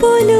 polho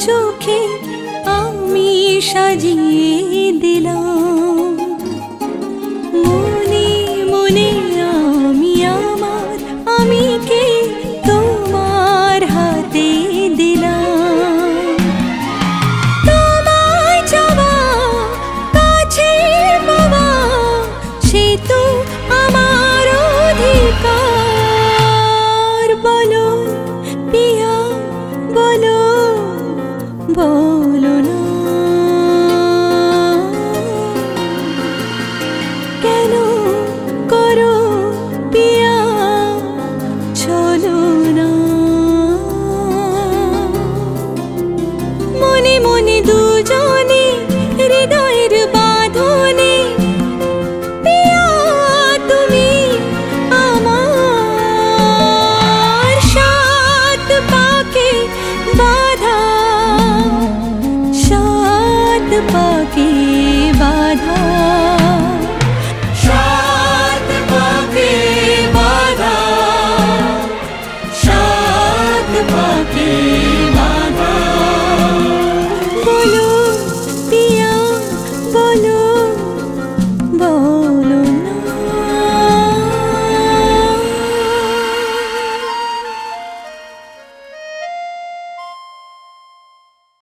চোখে আমি সাজিয়ে দিলাম। সম্ভব ti.